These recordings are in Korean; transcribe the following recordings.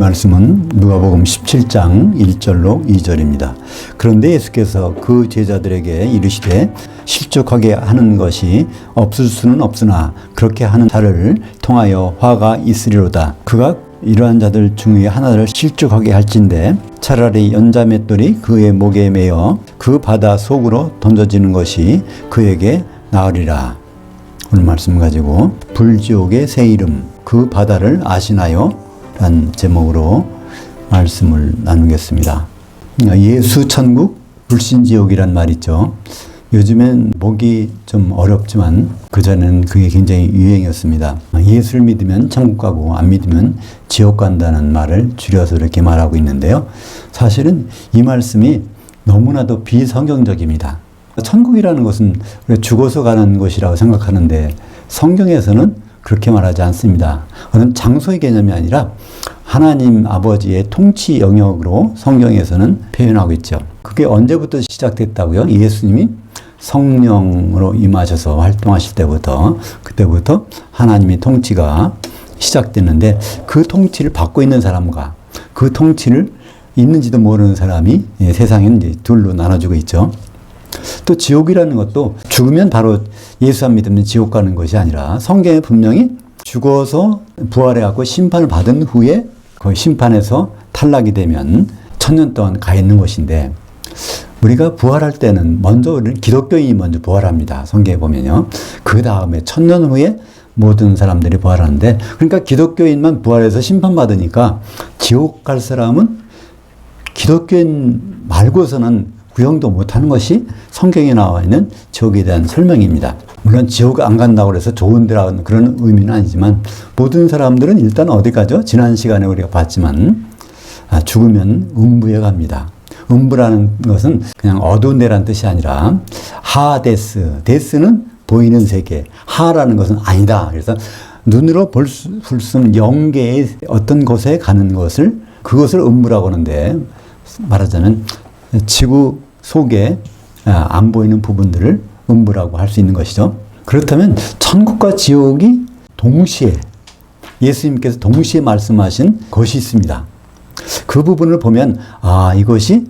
말씀은 누가복음 17장 1절로 2절입니다. 그런데 예수께서 그 제자들에게 이르시되 실족하게 하는 것이 없을 수는 없으나 그렇게 하는 자를 통하여 화가 있으리로다. 그가 이러한 자들 중에 하나를 실족하게 할진대 차라리 연자맷돌이 그의 목에 매어 그 바다 속으로 던져지는 것이 그에게 나으리라. 오늘 말씀 가지고 불지옥의 새 이름 그 바다를 아시나요? 란 제목으로 말씀을 나누겠습니다. 예수 천국 불신 지옥이란 말 있죠. 요즘엔 보기 좀 어렵지만 그전엔 그게 굉장히 유행이었습니다. 예수를 믿으면 천국 가고 안 믿으면 지옥 간다는 말을 줄여서 이렇게 말하고 있는데요. 사실은 이 말씀이 너무나도 비성경적입니다. 천국이라는 것은 죽어서 가는 곳이라고 생각하는데 성경에서는 그렇게 말하지 않습니다. 그건 장소의 개념이 아니라 하나님 아버지의 통치 영역으로 성경에서는 표현하고 있죠. 그게 언제부터 시작됐다고요? 예수님이 성령으로 임하셔서 활동하실 때부터 그때부터 하나님의 통치가 시작됐는데 그 통치를 받고 있는 사람과 그 통치를 있는지도 모르는 사람이 세상에는 이제 둘로 나눠지고 있죠. 또 지옥이라는 것도 죽으면 바로 예수 안 믿으면 지옥 가는 것이 아니라 성경에 분명히 죽어서 부활해 갖고 심판을 받은 후에 그 심판에서 탈락이 되면 천년 동안 가 있는 것인데 우리가 부활할 때는 먼저 우리는 기독교인이 먼저 부활합니다. 성경에 보면요. 그 다음에 천년 후에 모든 사람들이 부활하는데 그러니까 기독교인만 부활해서 심판받으니까 지옥 갈 사람은 기독교인 말고서는 구형도 못하는 것이 성경에 나와 있는 지옥에 대한 설명입니다. 물론 지옥 안 간다고 해서 좋은 데라는 그런 의미는 아니지만 모든 사람들은 일단 어디 가죠? 지난 시간에 우리가 봤지만 아, 죽으면 음부에 갑니다. 음부라는 것은 그냥 어두운 데라는 뜻이 아니라 하데스, 데스는 보이는 세계, 하라는 것은 아니다. 그래서 눈으로 볼 수 없는 영계의 어떤 곳에 가는 것을 그것을 음부라고 하는데 말하자면 지구 속에 아, 안 보이는 부분들을 음부라고 할 수 있는 것이죠. 그렇다면 천국과 지옥이 동시에 예수님께서 동시에 말씀하신 것이 있습니다. 그 부분을 보면 아 이것이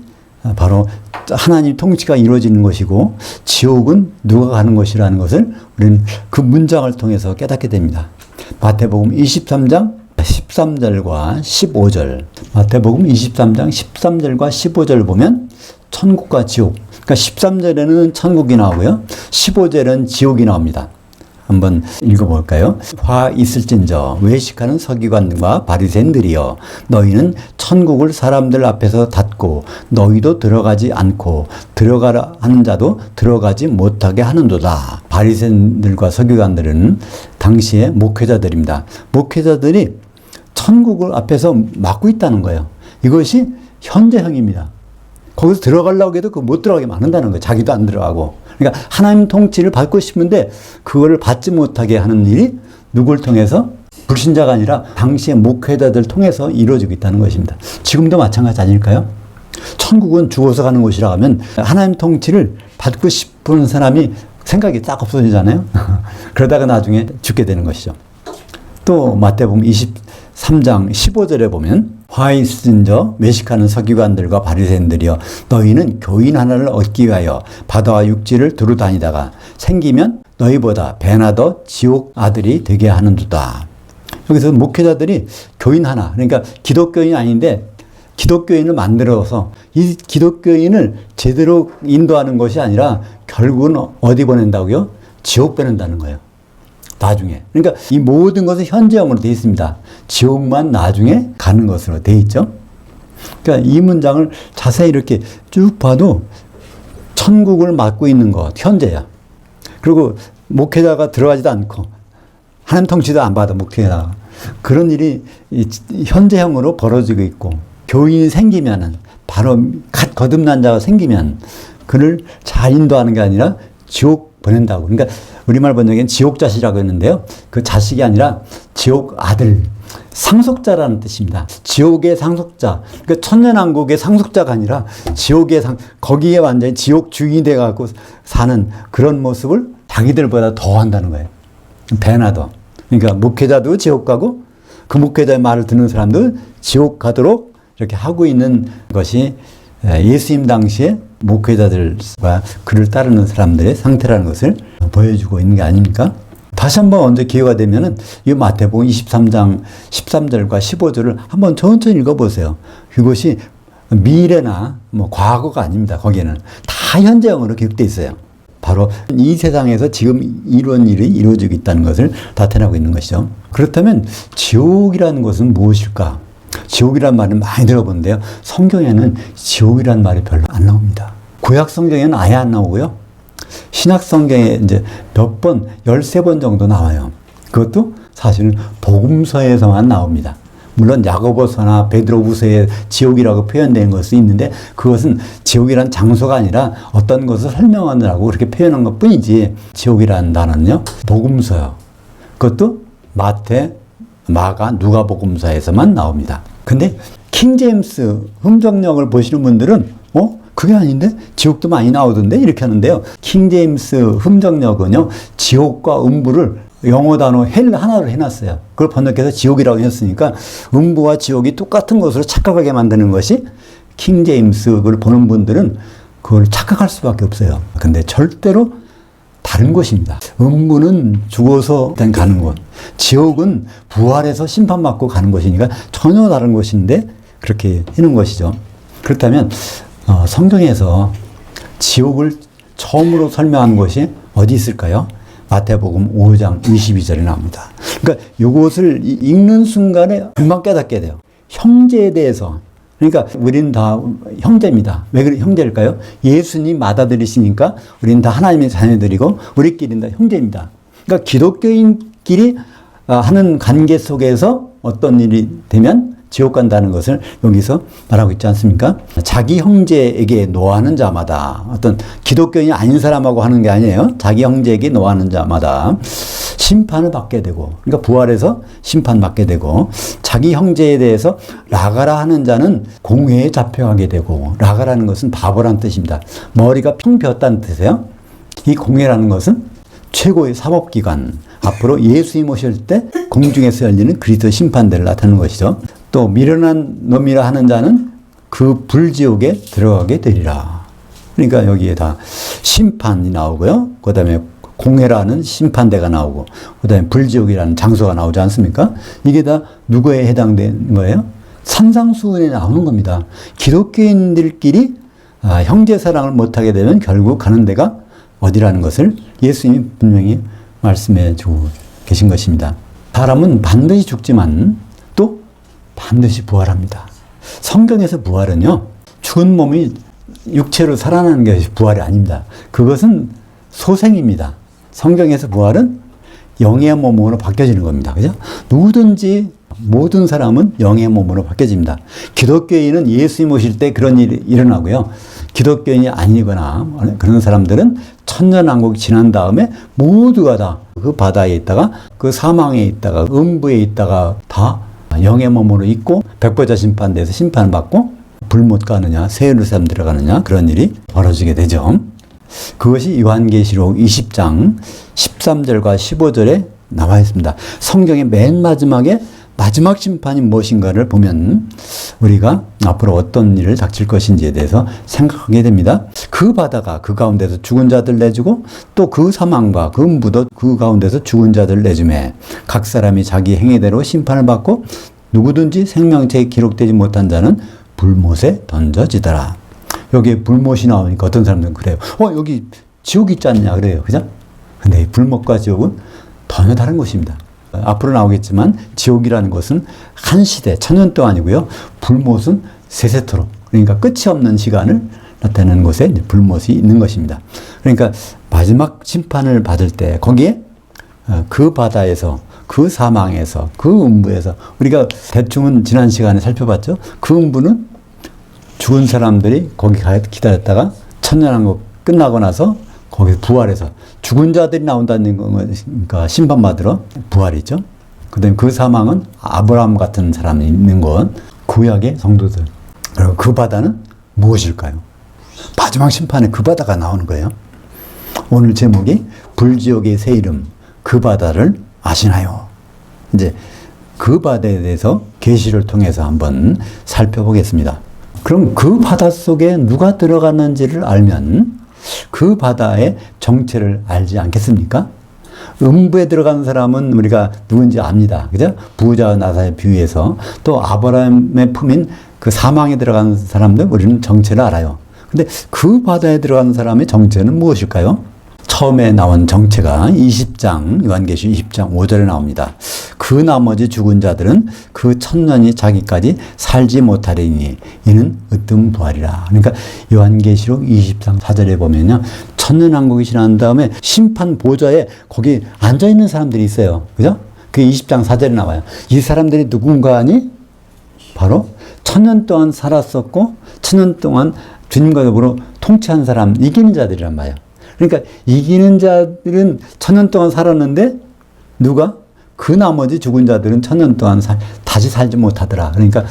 바로 하나님 통치가 이루어지는 것이고 지옥은 누가 가는 것이라는 것을 우리는 그 문장을 통해서 깨닫게 됩니다. 마태복음 23장 13절과 15절 마태복음 23장 13절과 15절 보면 천국과 지옥 그러니까 13절에는 천국이 나오고요 15절은 지옥이 나옵니다 한번 읽어볼까요? 화 있을진저 외식하는 서기관과 바리새인들이여 너희는 천국을 사람들 앞에서 닫고 너희도 들어가지 않고 들어가라 하는 자도 들어가지 못하게 하는도다. 바리새인들과 서기관들은 당시의 목회자들입니다. 목회자들이 천국을 앞에서 막고 있다는 거예요. 이것이 현재형입니다. 거기서 들어가려고 해도 그 못 들어가게 막는다는 거예요. 자기도 안 들어가고. 그러니까 하나님 통치를 받고 싶은데 그거를 받지 못하게 하는 일이 누굴 통해서 불신자가 아니라 당시의 목회자들 통해서 이루어지고 있다는 것입니다. 지금도 마찬가지 아닐까요? 천국은 죽어서 가는 곳이라 하면 하나님 통치를 받고 싶은 사람이 생각이 딱 없어지잖아요. 그러다가 나중에 죽게 되는 것이죠. 또 마태복음 23장 15절에 보면 화에 있은 저 외식하는 서기관들과 바리새인들이여 너희는 교인 하나를 얻기 위하여 바다와 육지를 두루 다니다가 생기면 너희보다 배나 더 지옥 아들이 되게 하는도다. 여기서 목회자들이 교인 하나 그러니까 기독교인이 아닌데 기독교인을 만들어서 이 기독교인을 제대로 인도하는 것이 아니라 결국은 어디 보낸다고요? 지옥 보낸다는 거예요. 나중에. 그러니까 이 모든 것은 현재형으로 되어 있습니다. 지옥만 나중에 가는 것으로 되어 있죠. 그러니까 이 문장을 자세히 이렇게 쭉 봐도 천국을 맡고 있는 것, 현재야. 그리고 목회자가 들어가지도 않고 하나님 통치도 안 받아, 목회자가. 그런 일이 현재형으로 벌어지고 있고 교인이 생기면은 바로 갓 거듭난 자가 생기면 그를 잘 인도하는 게 아니라 지옥 보낸다고. 그러니까 우리말 번역엔 지옥 자식이라고 했는데요. 그 자식이 아니라 지옥 아들. 상속자라는 뜻입니다. 지옥의 상속자. 그러니까 천년왕국의 상속자가 아니라 지옥의 상, 거기에 완전히 지옥 주인이 돼갖고 사는 그런 모습을 자기들보다 더 한다는 거예요. 배나 더. 그러니까 목회자도 지옥 가고 그 목회자의 말을 듣는 사람들 지옥 가도록 이렇게 하고 있는 것이 예수님 당시에 목회자들과 그를 따르는 사람들의 상태라는 것을 보여주고 있는 게 아닙니까? 다시 한번 언제 기회가 되면은 이 마태복음 23장 13절과 15절을 한번 천천히 읽어보세요. 그것이 미래나 뭐 과거가 아닙니다. 거기에는 다 현재형으로 기록되어 있어요. 바로 이 세상에서 지금 이런 일이 이루어지고 있다는 것을 나타내고 있는 것이죠. 그렇다면 지옥이라는 것은 무엇일까? 지옥이란 말을 많이 들어보는데요. 성경에는 지옥이란 말이 별로 안 나옵니다. 구약 성경에는 아예 안 나오고요. 신약 성경에 이제 몇 번, 13번 정도 나와요. 그것도 사실은 복음서에서만 나옵니다. 물론 야고보서나 베드로후서에 지옥이라고 표현되는 것이 있는데 그것은 지옥이란 장소가 아니라 어떤 것을 설명하느라고 그렇게 표현한 것 뿐이지 지옥이라는 단어는요 복음서요 그것도 마태 마가 누가복음서에서만 나옵니다. 근데 킹 제임스 흠정역을 보시는 분들은 어? 그게 아닌데? 지옥도 많이 나오던데? 이렇게 하는데요. 킹 제임스 흠정역은요 지옥과 음부를 영어 단어 헬 하나로 해놨어요. 그걸 번역해서 지옥이라고 했으니까 음부와 지옥이 똑같은 것으로 착각하게 만드는 것이 킹 제임스를 보는 분들은 그걸 착각할 수밖에 없어요. 근데 절대로 다른 곳입니다. 음부는 죽어서 가는 곳. 지옥은 부활해서 심판받고 가는 곳이니까 전혀 다른 곳인데 그렇게 해놓은 것이죠. 그렇다면 어, 성경에서 지옥을 처음으로 설명한 것이 어디 있을까요? 마태복음 5장 22절에 나옵니다. 그러니까 이것을 읽는 순간에 금방 깨닫게 돼요. 형제에 대해서. 그러니까 우리는 다 형제입니다. 왜 그래 형제일까요? 예수님 맏아들이시니까 우리는 다 하나님의 자녀들이고 우리끼리는 다 형제입니다. 그러니까 기독교인끼리 하는 관계 속에서 어떤 일이 되면 지옥 간다는 것을 여기서 말하고 있지 않습니까? 자기 형제에게 노하는 자마다 어떤 기독교인이 아닌 사람하고 하는 게 아니에요. 자기 형제에게 노하는 자마다 심판을 받게 되고, 그러니까 부활해서 심판받게 되고, 자기 형제에 대해서 라가라 하는 자는 공회에 잡혀가게 되고, 라가라는 것은 바보란 뜻입니다. 머리가 평 비었다는 뜻이에요. 이 공회라는 것은 최고의 사법기관, 앞으로 예수님 오실 때 공중에서 열리는 그리스도 심판대를 나타내는 것이죠. 또 미련한 놈이라 하는 자는 그 불지옥에 들어가게 되리라. 그러니까 여기에 다 심판이 나오고요. 그 다음에 공회라는 심판대가 나오고, 그 다음에 불지옥이라는 장소가 나오지 않습니까? 이게 다 누구에 해당되는 거예요? 산상수훈에 나오는 겁니다. 기독교인들끼리 아, 형제 사랑을 못하게 되면 결국 가는 데가 어디라는 것을 예수님이 분명히 말씀해 주고 계신 것입니다. 사람은 반드시 죽지만 또 반드시 부활합니다. 성경에서 부활은요, 죽은 몸이 육체로 살아나는 것이 부활이 아닙니다. 그것은 소생입니다. 성경에서 부활은 영의 몸으로 바뀌어지는 겁니다. 그죠? 누구든지 모든 사람은 영의 몸으로 바뀌어집니다. 기독교인은 예수님 오실 때 그런 일이 일어나고요. 기독교인이 아니거나 그런 사람들은 천년왕국 지난 다음에 모두가 다 그 바다에 있다가 그 사망에 있다가 음부에 있다가 다 영의 몸으로 있고 백보자 심판대에서 심판을 받고 불못 가느냐 세루삼 들어가느냐 그런 일이 벌어지게 되죠. 그것이 요한계시록 20장 13절과 15절에 나와 있습니다. 성경의 맨 마지막에 마지막 심판이 무엇인가를 보면 우리가 앞으로 어떤 일을 닥칠 것인지에 대해서 생각하게 됩니다. 그 바다가 그 가운데서 죽은 자들 내주고 또 그 사망과 그 음부도 그 가운데서 죽은 자들 내주매 각 사람이 자기 행위대로 심판을 받고 누구든지 생명체에 기록되지 못한 자는 불못에 던져지더라. 여기에 불못이 나오니까 어떤 사람들은 그래요. 어, 여기 지옥 있지 않냐 그래요. 그죠? 근데 불못과 지옥은 전혀 다른 것입니다. 앞으로 나오겠지만 지옥이라는 것은 한 시대, 천년 동안이고요. 불못은 세세토록, 그러니까 끝이 없는 시간을 나타내는 곳에 불못이 있는 것입니다. 그러니까 마지막 심판을 받을 때 거기에 어, 그 바다에서 그 사망에서 그 음부에서 우리가 대충은 지난 시간에 살펴봤죠. 그 음부는 죽은 사람들이 거기 가 기다렸다가 천년왕국 끝나고 나서 거기 부활해서 죽은 자들이 나온다는 거니까 심판받으러 부활이죠. 그 다음에 그 사망은 아브라함 같은 사람이 있는 건 구약의 성도들. 그리고 그 바다는 무엇일까요? 마지막 심판에 그 바다가 나오는 거예요. 오늘 제목이 불지옥의 새 이름 그 바다를 아시나요? 이제 그 바다에 대해서 계시를 통해서 한번 살펴보겠습니다. 그럼 그 바다 속에 누가 들어갔는지를 알면 그 바다의 정체를 알지 않겠습니까? 음부에 들어간 사람은 우리가 누군지 압니다. 그죠? 부자와 나사의 비유에서 또 아브라함의 품인 그 사망에 들어간 사람들 우리는 정체를 알아요. 근데 그 바다에 들어간 사람의 정체는 무엇일까요? 처음에 나온 정체가 20장, 요한계시 20장 5절에 나옵니다. 그 나머지 죽은 자들은 그 천년이 자기까지 살지 못하리니 이는 으뜸 부활이라. 그러니까 요한계시록 20장 4절에 보면요. 천년 왕국이 지난 다음에 심판 보좌에 거기 앉아 있는 사람들이 있어요. 그죠? 그 20장 4절에 나와요. 이 사람들이 누군가 하니? 바로 천년 동안 살았었고 천년 동안 주님과 더불어 통치한 사람, 이기는 자들이란 말이에요. 그러니까 이기는 자들은 천년 동안 살았는데 누가? 그 나머지 죽은 자들은 천년 동안 살, 다시 살지 못하더라. 그러니까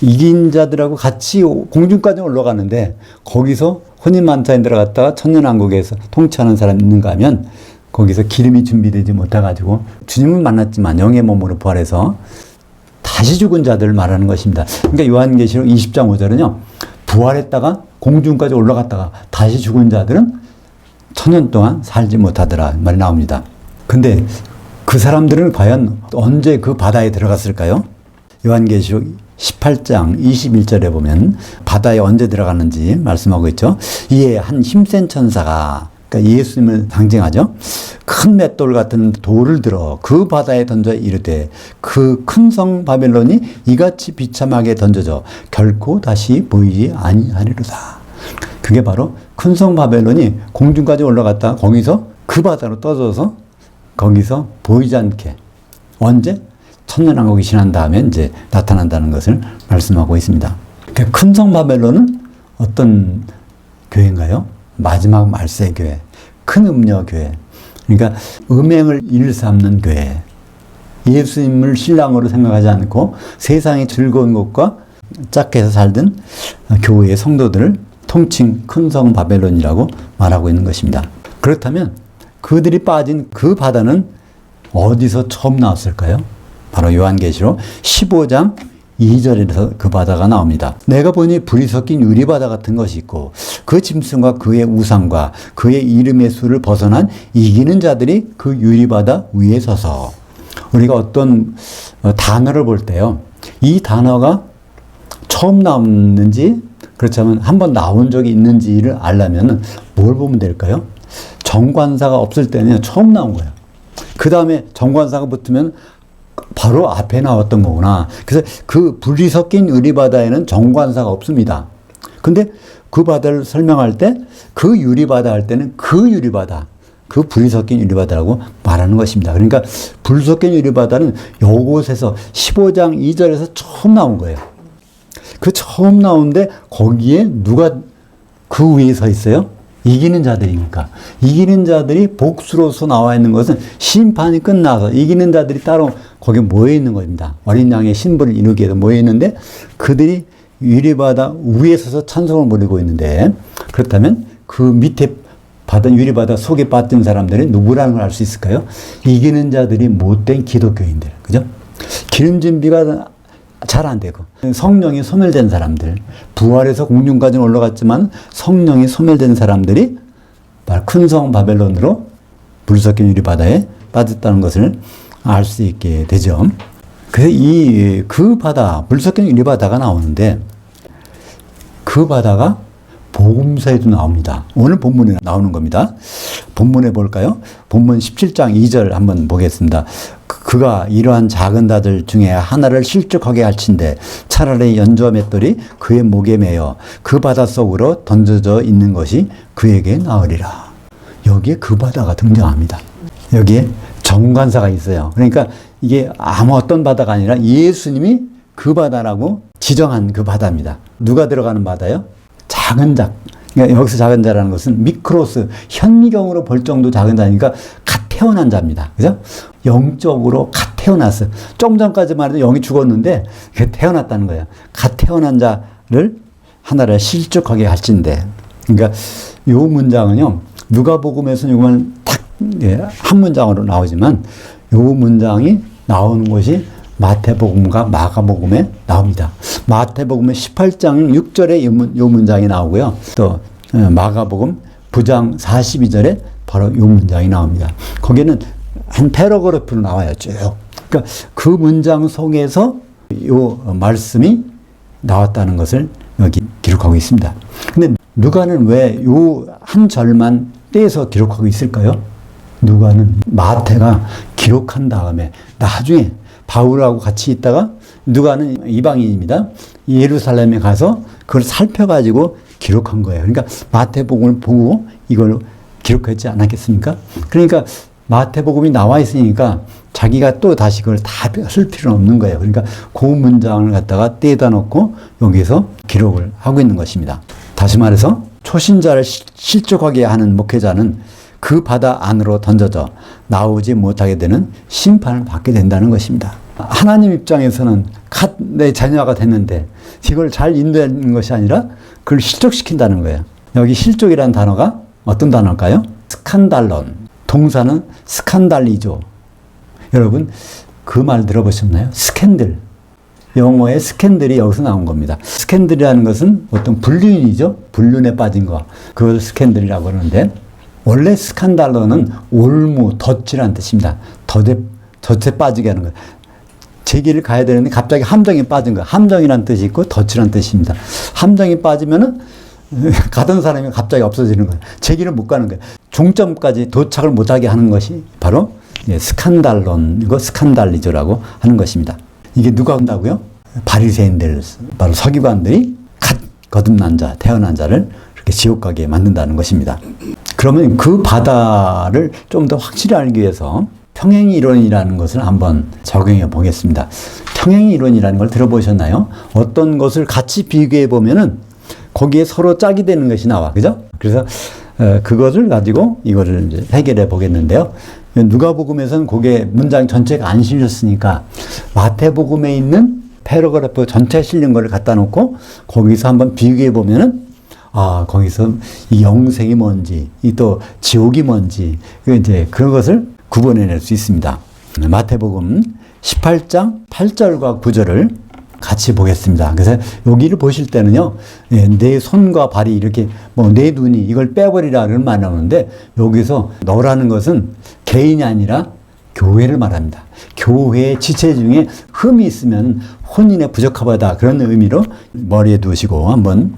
이긴 자들하고 같이 공중까지 올라가는데 거기서 혼인 만찬에 들어갔다가 천년왕국에서 통치하는 사람 있는가 하면 거기서 기름이 준비되지 못해가지고 주님을 만났지만 영의 몸으로 부활해서 다시 죽은 자들을 말하는 것입니다. 그러니까 요한계시록 20장 5절은요. 부활했다가 공중까지 올라갔다가 다시 죽은 자들은 천년 동안 살지 못하더라 말이 나옵니다. 근데 그 사람들은 과연 언제 그 바다에 들어갔을까요? 요한계시록 18장 21절에 보면 바다에 언제 들어갔는지 말씀하고 있죠. 이에 한 힘센 천사가 그러니까 예수님을 상징하죠. 큰 맷돌 같은 돌을 들어 그 바다에 던져 이르되 그 큰 성 바벨론이 이같이 비참하게 던져져 결코 다시 보이지 아니하리로다. 그게 바로 큰 성 바벨론이 공중까지 올라갔다 거기서 그 바다로 떠져서 거기서 보이지 않게 언제 천년왕국이 지난 다음에 이제 나타난다는 것을 말씀하고 있습니다. 그큰성 바벨론은 어떤 교회인가요? 마지막 말세 교회, 큰 음녀 교회. 그러니까 음행을 일삼는 교회. 예수님을 신랑으로 생각하지 않고 세상의 즐거운 것과 짝해서 살던 교회의 성도들을 통칭 큰 성 바벨론이라고 말하고 있는 것입니다. 그렇다면 그들이 빠진 그 바다는 어디서 처음 나왔을까요? 바로 요한계시록 15장 2절에서 그 바다가 나옵니다. 내가 보니 불이 섞인 유리바다 같은 것이 있고 그 짐승과 그의 우상과 그의 이름의 수를 벗어난 이기는 자들이 그 유리바다 위에 서서 우리가 어떤 어, 단어를 볼 때요. 이 단어가 처음 나왔는지 그렇다면 한 번 나온 적이 있는지를 알려면 뭘 보면 될까요? 정관사가 없을 때는 처음 나온 거예요. 그 다음에 정관사가 붙으면 바로 앞에 나왔던 거구나. 그래서 그 불이 섞인 유리바다에는 정관사가 없습니다. 근데 그 바다를 설명할 때 그 유리바다 할 때는 그 유리바다, 그 불이 섞인 유리바다라고 말하는 것입니다. 그러니까 불 섞인 유리바다는 요곳에서 15장 2절에서 처음 나온 거예요. 그 처음 나오는데 거기에 누가 그 위에 서 있어요? 이기는 자들이니까. 이기는 자들이 복수로서 나와 있는 것은 심판이 끝나서 이기는 자들이 따로 거기에 모여 있는 겁니다. 어린 양의 신분을 이루기 위해서 모여 있는데 그들이 유리바다 위에 서서 찬송을 부리고 있는데 그렇다면 그 밑에 바다 유리바다 속에 빠진 사람들이 누구라는 걸 알 수 있을까요? 이기는 자들이 못된 기독교인들. 그죠? 기름 준비가 잘 안 되고 성령이 소멸된 사람들 부활해서 공중까지 올라갔지만 성령이 소멸된 사람들이 큰성 바벨론으로 불 섞인 유리 바다에 빠졌다는 것을 알 수 있게 되죠. 그래서 이 그 바다 불 섞인 유리 바다가 나오는데 그 바다가 복음서에도 나옵니다. 오늘 본문에 나오는 겁니다. 본문에 볼까요? 본문 17장 2절 한번 보겠습니다. 그, 그가 이러한 작은 다들 중에 하나를 실족하게 할친데 차라리 연주와 맷돌이 그의 목에 매여 그 바다 속으로 던져져 있는 것이 그에게 나으리라. 여기에 그 바다가 등장합니다. 여기에 정관사가 있어요. 그러니까 이게 아무 어떤 바다가 아니라 예수님이 그 바다라고 지정한 그 바다입니다. 누가 들어가는 바다요? 작은 자. 그러니까 여기서 작은 자라는 것은 미크로스, 현미경으로 볼 정도 작은 자니까 갓 태어난 자입니다. 그죠? 영적으로 갓 태어났어. 좀 전까지만 해도 영이 죽었는데, 태어났다는 거예요. 갓 태어난 자를 하나를 실족하게 할진데. 그러니까 요 문장은요, 누가복음에서는 이만 탁, 예, 한 문장으로 나오지만, 요 문장이 나오는 곳이 마태복음과 마가복음에 나옵니다. 마태복음의 18장 6절에 이, 문, 이 문장이 나오고요. 또 어, 마가복음 9장 42절에 바로 이 문장이 나옵니다. 거기는 한 패러그래프로 나와요. 쭉. 그러니까 그 문장 속에서 이 말씀이 나왔다는 것을 여기 기록하고 있습니다. 근데 누가는 왜 요 한 절만 떼서 기록하고 있을까요? 누가는 마태가 기록한 다음에 나중에 바울하고 같이 있다가 누가는 이방인입니다. 예루살렘에 가서 그걸 살펴가지고 기록한 거예요. 그러니까 마태복음을 보고 이걸 기록했지 않았겠습니까? 그러니까 마태복음이 나와 있으니까 자기가 또 다시 그걸 다 쓸 필요는 없는 거예요. 그러니까 그 문장을 갖다가 떼다 놓고 여기서 기록을 하고 있는 것입니다. 다시 말해서 초신자를 실족하게 하는 목회자는 그 바다 안으로 던져져 나오지 못하게 되는 심판을 받게 된다는 것입니다. 하나님 입장에서는 내 자녀가 됐는데 이걸 잘 인도하는 것이 아니라 그걸 실족시킨다는 거예요. 여기 실족이라는 단어가 어떤 단어일까요? 스칸달론. 동사는 스칸달리죠. 여러분 그 말 들어보셨나요? 스캔들. 영어의 스캔들이 여기서 나온 겁니다. 스캔들이라는 것은 보통 불륜이죠. 불륜에 빠진 거. 그걸 스캔들이라고 하는데 원래 스칸달러는 올무, 덫이라는 뜻입니다. 덫에, 덫에 빠지게 하는 거예요. 제 길을 가야 되는데 갑자기 함정에 빠진 거예요. 함정이라는 뜻이 있고 덫이라는 뜻입니다. 함정에 빠지면은 가던 사람이 갑자기 없어지는 거예요. 제 길을 못 가는 거예요. 종점까지 도착을 못하게 하는 것이 바로 스칸달론이고 스칸달리조라고 하는 것입니다. 이게 누가 한다고요? 바리새인들, 바로 서기관들이 갓 거듭난 자, 태어난 자를 이렇게 지옥 가게 만든다는 것입니다. 그러면 그 바다를 좀 더 확실히 알기 위해서 평행 이론이라는 것을 한번 적용해 보겠습니다. 평행 이론이라는 걸 들어보셨나요? 어떤 것을 같이 비교해 보면은 거기에 서로 짝이 되는 것이 나와. 그죠? 그래서 어, 그것을 가지고 이거를 이제 해결해 보겠는데요. 누가복음에서는 그게 문장 전체가 안 실렸으니까 마태복음에 있는 패러그래프 전체 실린 거를 갖다 놓고 거기서 한번 비교해 보면은 아 거기서 이 영생이 뭔지 이 또 지옥이 뭔지 그 이제 그런 것을 구분해낼 수 있습니다. 마태복음 18장 8절과 9절을 같이 보겠습니다. 그래서 여기를 보실 때는요, 예, 내 손과 발이 이렇게 뭐 내 눈이 이걸 빼버리라는 말 나오는데 여기서 너라는 것은 개인이 아니라 교회를 말합니다. 교회의 지체 중에 흠이 있으면 혼인에 부적합하다 그런 의미로 머리에 두시고 한번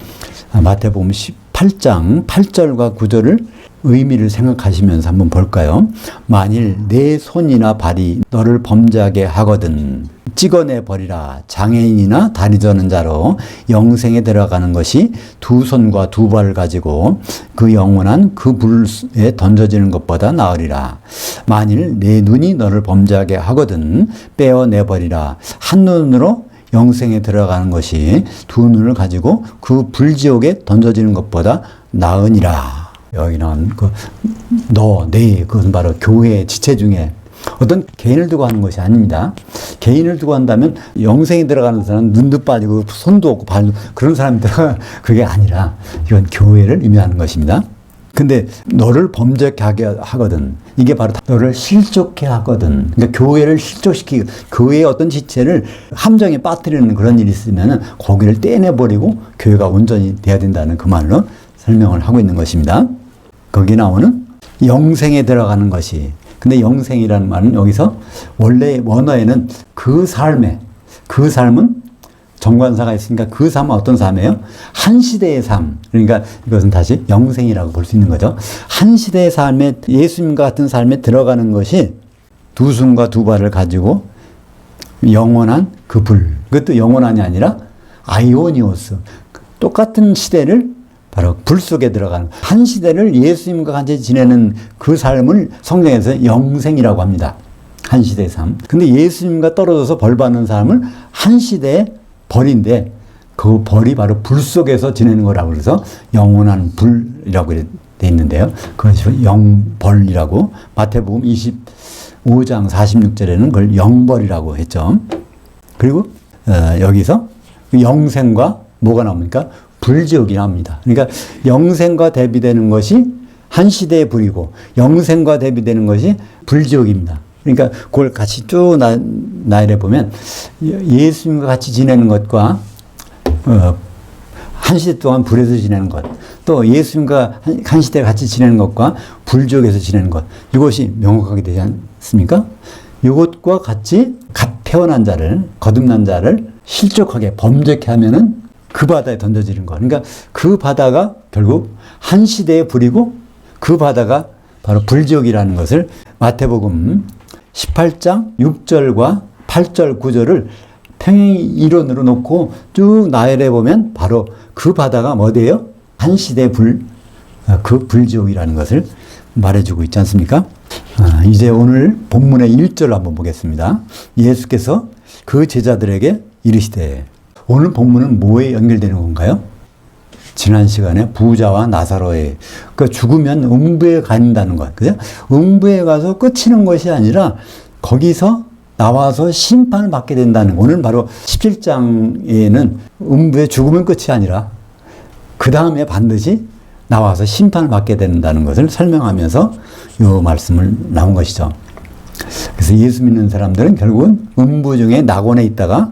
마태복음 18장 8절과 9절을 의미를 생각하시면서 한번 볼까요? 만일 내 손이나 발이 너를 범죄하게 하거든 찍어내 버리라. 장애인이나 다리 저는 자로 영생에 들어가는 것이 두 손과 두 발을 가지고 그 영원한 그 불에 던져지는 것보다 나으리라. 만일 내 눈이 너를 범죄하게 하거든 빼어내 버리라. 한 눈으로 영생에 들어가는 것이 두 눈을 가지고 그 불지옥에 던져지는 것보다 나으니라. 여기는 그 너, 네, 그것은 바로 교회의 지체 중에 어떤 개인을 두고 하는 것이 아닙니다. 개인을 두고 한다면 영생에 들어가는 사람은 눈도 빠지고 손도 없고 발도 그런 사람이 들어가 그게 아니라 이건 교회를 의미하는 것입니다. 근데 너를 범죄하게 하거든. 이게 바로 너를 실족해 하거든. 그러니까 교회를 실족시키고 교회의 어떤 지체를 함정에 빠뜨리는 그런 일이 있으면 거기를 떼내버리고 교회가 온전히 돼야 된다는 그 말로 설명을 하고 있는 것입니다. 거기 나오는 영생에 들어가는 것이. 근데 영생이라는 말은 여기서 원래 원어에는 그 삶에, 그 삶은 정관사가 있으니까 그 삶은 어떤 삶이에요? 한 시대의 삶. 그러니까 이것은 다시 영생이라고 볼 수 있는 거죠. 한 시대의 삶에 예수님과 같은 삶에 들어가는 것이 두 손과 두 발을 가지고 영원한 그 불. 그것도 영원한이 아니라 아이오니오스. 똑같은 시대를 바로 불 속에 들어가는 한 시대를 예수님과 같이 지내는 그 삶을 성경에서 영생이라고 합니다. 한 시대의 삶. 근데 예수님과 떨어져서 벌 받는 삶을 한 시대의 벌인데 그 벌이 바로 불 속에서 지내는 거라고 그래서 영원한 불이라고 돼 있는데요. 그것이 영벌이라고 마태복음 25장 46절에는 그걸 영벌이라고 했죠. 그리고 어, 여기서 영생과 뭐가 나옵니까? 불지옥이 나옵니다. 그러니까 영생과 대비되는 것이 한 시대의 불이고 영생과 대비되는 것이 불지옥입니다. 그러니까 그걸 같이 쭉 나, 나열해 보면 예- 예수님과 같이 지내는 것과 어, 한 시대 동안 불에서 지내는 것, 또 예수님과 한, 한 시대 같이 지내는 것과 불지옥에서 지내는 것, 이것이 명확하게 되지 않습니까? 이것과 같이 갓 태어난 자를, 거듭난 자를 실족하게 범죄케 하면은 그 바다에 던져지는 것. 그러니까 그 바다가 결국 한 시대의 불이고 그 바다가 바로 불지옥이라는 것을 마태복음 18장 6절과 8절 9절을 평행 이론으로 놓고 쭉 나열해 보면 바로 그 바다가 뭐대요? 한 시대 불, 어, 그 불지옥이라는 것을 말해주고 있지 않습니까? 아, 이제 오늘 본문의 1절 한번 보겠습니다. 예수께서 그 제자들에게 이르시되 오늘 본문은 뭐에 연결되는 건가요? 지난 시간에 부자와 나사로의 그 죽으면 음부에 간다는 것. 그죠? 음부에 가서 끝이는 것이 아니라 거기서 나와서 심판을 받게 된다는 거. 오늘 바로 17장에는 음부에 죽으면 끝이 아니라 그 다음에 반드시 나와서 심판을 받게 된다는 것을 설명하면서 이 말씀을 나온 것이죠. 그래서 예수 믿는 사람들은 결국은 음부 중에 낙원에 있다가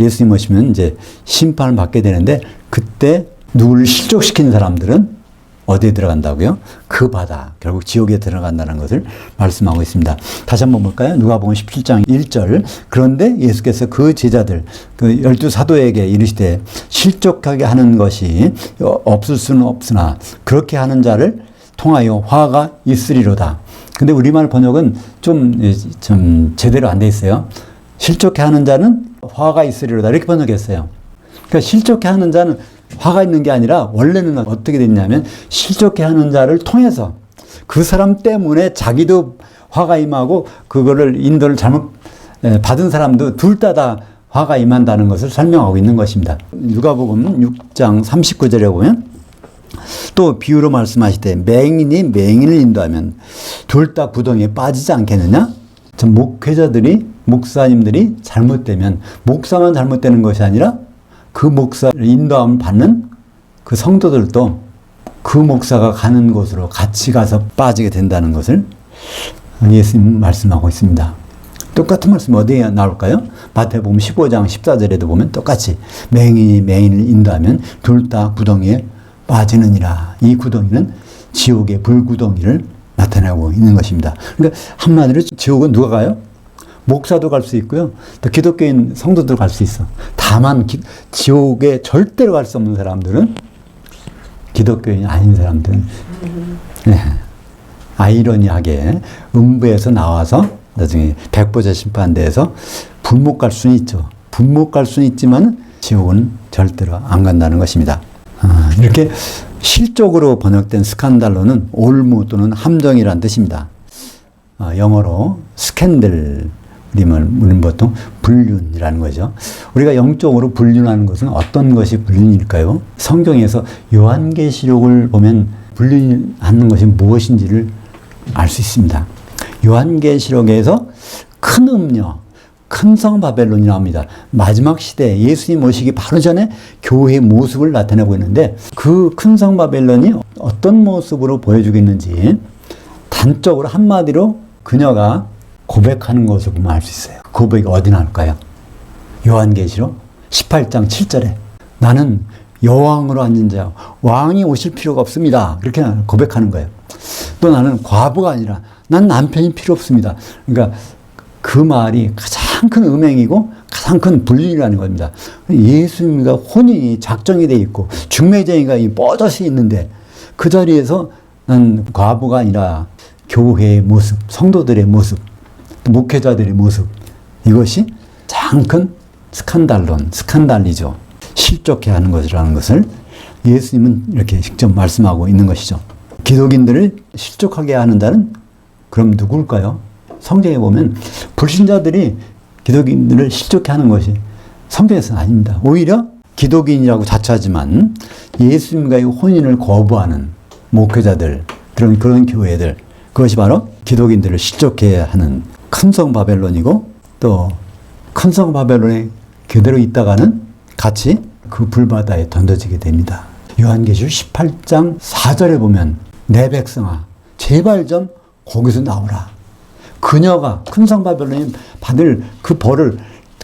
예수님 오시면 이제 심판을 받게 되는데 그때 누구를 실족시킨 사람들은 어디에 들어간다고요? 그 바다, 결국 지옥에 들어간다는 것을 말씀하고 있습니다. 다시 한번 볼까요? 누가복음 17장 1절. 그런데 예수께서 그 제자들, 그 열두 사도에게 이르시되 실족하게 하는 것이 없을 수는 없으나 그렇게 하는 자를 통하여 화가 있으리로다. 근데 우리말 번역은 좀, 좀 제대로 안 돼 있어요. 실족해 하는 자는 화가 있으리로다. 이렇게 번역했어요. 그러니까 실족해 하는 자는 화가 있는 게 아니라 원래는 어떻게 됐냐면 실족해 하는 자를 통해서 그 사람 때문에 자기도 화가 임하고 그거를 인도를 잘못 에, 받은 사람도 둘 다 다 화가 임한다는 것을 설명하고 있는 것입니다. 누가복음 6장 39절에 보면 또 비유로 말씀하시되 맹인이 맹인을 인도하면 둘다 구덩이에 빠지지 않겠느냐? 전 목회자들이 목사님들이 잘못되면 목사만 잘못되는 것이 아니라 그 목사를 인도함을 받는 그 성도들도 그 목사가 가는 곳으로 같이 가서 빠지게 된다는 것을 예수님 말씀하고 있습니다. 똑같은 말씀 어디에 나올까요? 마태복음 15장 14절에도 보면 똑같이 맹인이 맹인을 인도하면 둘 다 구덩이에 빠지느니라. 이 구덩이는 지옥의 불구덩이를 나타내고 있는 것입니다. 그러니까 한마디로 지옥은 누가 가요? 목사도 갈 수 있고요. 또 기독교인 성도도 갈 수 있어. 다만 기, 지옥에 절대로 갈 수 없는 사람들은 기독교인이 아닌 사람들은 네. 아이러니하게 음부에서 나와서 나중에 백보자 심판대에서 불못 갈 수는 있죠. 불못 갈 수는 있지만 지옥은 절대로 안 간다는 것입니다. 아, 이렇게 실적으로 번역된 스칸달로는 올무 또는 함정이란 뜻입니다. 아, 영어로 스캔들 우리말 우리는 보통 불륜이라는 거죠. 우리가 영적으로 불륜하는 것은 어떤 것이 불륜일까요? 성경에서 요한계시록을 보면 불륜하는 것이 무엇인지를 알 수 있습니다. 요한계시록에서 큰 음녀, 큰 성 바벨론이 나옵니다. 마지막 시대 예수님 오시기 바로 전에 교회의 모습을 나타내고 있는데 그 큰 성 바벨론이 어떤 모습으로 보여주고 있는지 단적으로 한마디로 그녀가 고백하는 것을 보면 알 수 있어요. 그 고백이 어디 나올까요? 요한계시록 18장 7절에 나는 여왕으로 앉은 자, 왕이 오실 필요가 없습니다. 그렇게 고백하는 거예요. 또 나는 과부가 아니라 난 남편이 필요 없습니다. 그러니까 그 말이 가장 큰 음행이고 가장 큰 불륜이라는 겁니다. 예수님과 혼인이 작정이 돼 있고 중매쟁이가 뻗어서 있는데 그 자리에서 난 과부가 아니라 교회의 모습, 성도들의 모습, 목회자들의 모습 이것이 가장 큰 스칸달론, 스칸달리죠. 실족해 하는 것이라는 것을 예수님은 이렇게 직접 말씀하고 있는 것이죠. 기독인들을 실족하게 하는 자는 그럼 누굴까요? 성경에 보면 불신자들이 기독인들을 실족해 하는 것이 성경에서는 아닙니다. 오히려 기독인이라고 자처하지만 예수님과의 혼인을 거부하는 목회자들, 그런, 그런 교회들, 그것이 바로 기독인들을 실족해 하는 큰성 바벨론이고 또 큰성 바벨론에 그대로 있다가는 같이 그 불바다에 던져지게 됩니다. 요한계시록 18장 4절에 보면 내 백성아 제발 좀 거기서 나오라. 그녀가 큰성 바벨론이 받을 그 벌을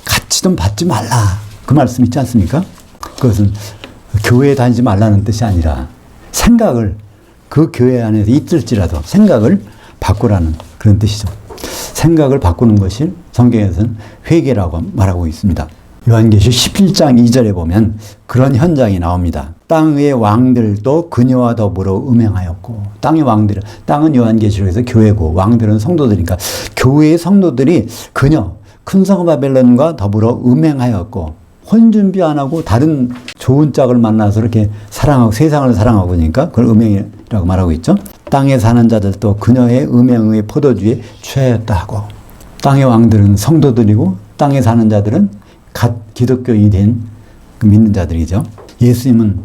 같이 좀 받지 말라. 그 말씀 있지 않습니까? 그것은 교회에 다니지 말라는 뜻이 아니라 생각을 그 교회 안에서 있을지라도 생각을 바꾸라는 그런 뜻이죠. 생각을 바꾸는 것이 성경에서는 회개라고 말하고 있습니다. 요한계시 17장 2절에 보면 그런 현장이 나옵니다. 땅의 왕들도 그녀와 더불어 음행하였고 땅의 왕들 땅은 요한계시록에서 교회고 왕들은 성도들이니까 교회의 성도들이 그녀 큰 성 바벨론과 더불어 음행하였고 혼 준비 안 하고 다른 좋은 짝을 만나서 이렇게 사랑하고 세상을 사랑하고 그러니까 그걸 음행이라고 말하고 있죠. 땅에 사는 자들도 그녀의 음행의 포도주에 취하였다 하고 땅의 왕들은 성도들이고 땅에 사는 자들은 갓 기독교인이 된그 믿는 자들이죠. 예수님은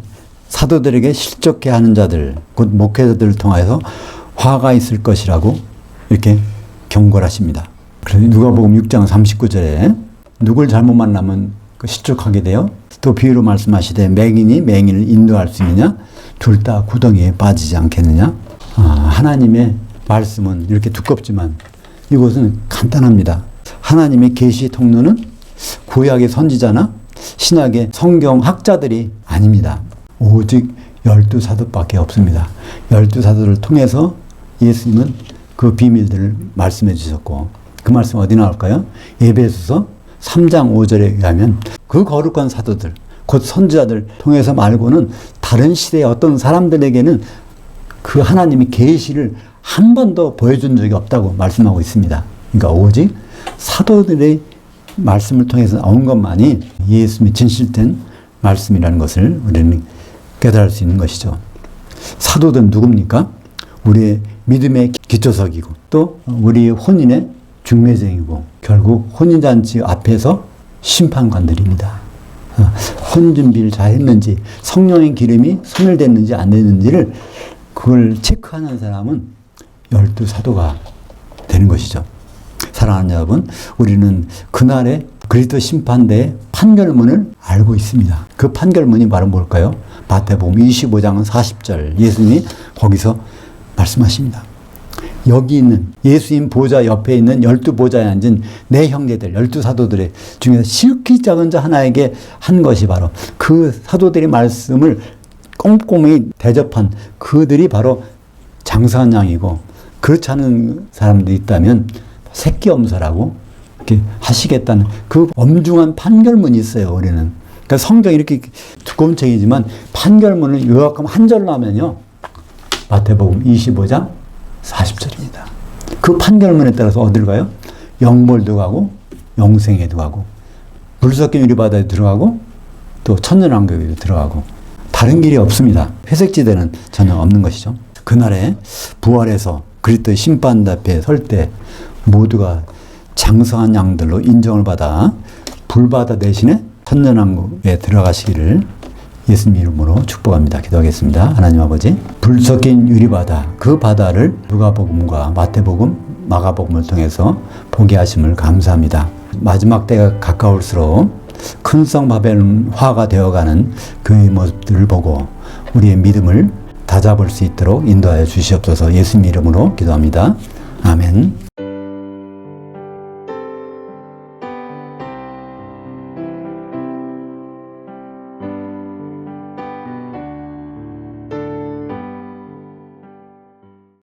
사도들에게 실족해 하는 자들, 곧 목회자들을 통해서 화가 있을 것이라고 이렇게 경고를 하십니다. 그래서 누가복음 6장 39절에 누굴 잘못 만나면 그 실족하게 돼요. 또 비유로 말씀하시되 맹인이 맹인을 인도할 수 있느냐? 둘 다 구덩이에 빠지지 않겠느냐? 아, 하나님의 말씀은 이렇게 두껍지만 이것은 간단합니다. 하나님의 계시 통로는 구약의 선지자나 신약의 성경 학자들이 아닙니다. 오직 열두 사도밖에 없습니다. 열두 사도를 통해서 예수님은 그 비밀들을 말씀해 주셨고 그 말씀 어디 나올까요? 에베소서 3장 5절에 의하면 그 거룩한 사도들 곧 선지자들 통해서 말고는 다른 시대의 어떤 사람들에게는 그 하나님의 계시를 한 번도 보여준 적이 없다고 말씀하고 있습니다. 그러니까 오직 사도들의 말씀을 통해서 나온 것만이 예수님의 진실된 말씀이라는 것을 우리는 깨달을 수 있는 것이죠. 사도들은 누굽니까? 우리의 믿음의 기초석이고 또 우리의 혼인의 중매쟁이고 결국 혼인잔치 앞에서 심판관들입니다. 어, 혼인 준비를 잘 했는지 성령의 기름이 소멸됐는지 안 됐는지를 그걸 체크하는 사람은 열두 사도가 되는 것이죠. 사랑하는 여러분, 우리는 그날의 그리스도 심판대의 판결문을 알고 있습니다. 그 판결문이 바로 뭘까요? 마태복음 25장 40절 예수님이 거기서 말씀하십니다. 여기 있는 예수님 보좌 옆에 있는 열두 보좌에 앉은 내 형제들 열두 사도들의 중에서 시육히 작은 자 하나에게 한 것이 바로 그 사도들의 말씀을 꼼꼼히 대접한 그들이 바로 장사한 양이고 그렇지 않은 사람들이 있다면 새끼 엄살하고 이렇게 하시겠다는 그 엄중한 판결문이 있어요, 우리는. 그러니까 성경 이렇게 두꺼운 책이지만 판결문을 요약하면 한 절로 하면요. 마태복음 25장 40절입니다. 그 판결문에 따라서 어디를 가요? 영몰도 가고 영생에도 가고 불 섞인 유리바다에 들어가고 또 천년왕국에도 들어가고 다른 길이 없습니다. 회색지대는 전혀 없는 것이죠. 그날에 부활해서 그리스도의 심판 앞에 설 때 모두가 장성한 양들로 인정을 받아 불바다 대신에 천년왕국에 들어가시기를 예수님 이름으로 축복합니다. 기도하겠습니다. 하나님 아버지, 불 섞인 유리바다, 그 바다를 누가복음과 마태복음, 마가복음을 통해서 보게 하심을 감사합니다. 마지막 때가 가까울수록 큰 성 바벨화가 되어가는 그의 모습들을 보고 우리의 믿음을 다잡을 수 있도록 인도하여 주시옵소서 예수님 이름으로 기도합니다. 아멘.